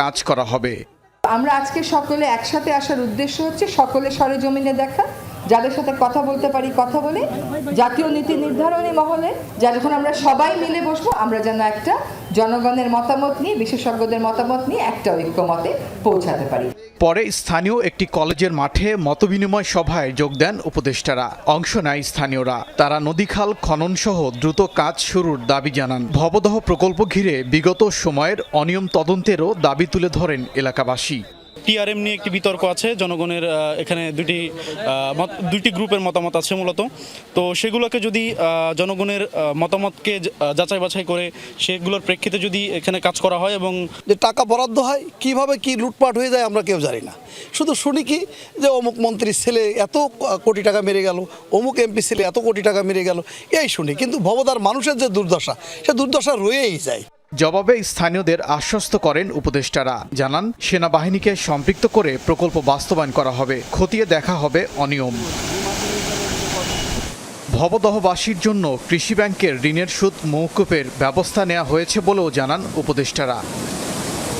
কাজ করা হবে। আমরা আজকে সকলে একসাথে আসার উদ্দেশ্য হচ্ছে সকলে সরেজমিনে দেখা, যাদের সাথে কথা বলতে পারি, কথা বলে। জাতীয় নীতি নির্ধারণী মহলে যা যখন আমরা সবাই মিলে বসবো, আমরা যেন একটা জনগণের মতামত নিয়ে, বিশেষজ্ঞদের মতামত নিয়ে একটা ঐক্যমতে পৌঁছাতে পারি। পরে স্থানীয় একটি কলেজের মাঠে মতবিনিময় সভায় যোগ দেন উপদেষ্টারা। অংশ নেয় স্থানীয়রা। তারা নদীখাল খনন সহ দ্রুত কাজ শুরুর দাবি জানান। ভবদহ প্রকল্প ঘিরে বিগত সময়ের অনিয়ম তদন্তেরও দাবি তুলে ধরেন এলাকাবাসী। টিআরএম নিয়ে একটি বিতর্ক আছে, জনগণের এখানে দুটি দুইটি গ্রুপের মতামত আছে মূলত। তো সেগুলোকে যদি জনগণের মতামতকে যাচাই বাছাই করে সেগুলোর প্রেক্ষিতে যদি এখানে কাজ করা হয় এবং যে টাকা বরাদ্দ হয়, কীভাবে কি লুটপাট হয়ে যায় আমরা কেউ জানি না। শুধু শুনি কি যে অমুক মন্ত্রীর ছেলে এত কোটি টাকা মেরে গেল, অমুক এমপি ছেলে এত কোটি টাকা মেরে গেল, এই শুনি। কিন্তু ভবদার মানুষের যে দুর্দশা, সে দুর্দশা রয়েই যায়। জবাবে স্থানীয়দের আশ্বস্ত করেন উপদেষ্টারা। জানান, সেনাবাহিনীকে সম্পৃক্ত করে প্রকল্প বাস্তবায়ন করা হবে। খতিয়ে দেখা হবে অনিয়ম। ভবদহবাসীর জন্য কৃষি ব্যাংকের ঋণের সুদ মৌকুপের ব্যবস্থা নেওয়া হয়েছে বলেও জানান উপদেষ্টারা।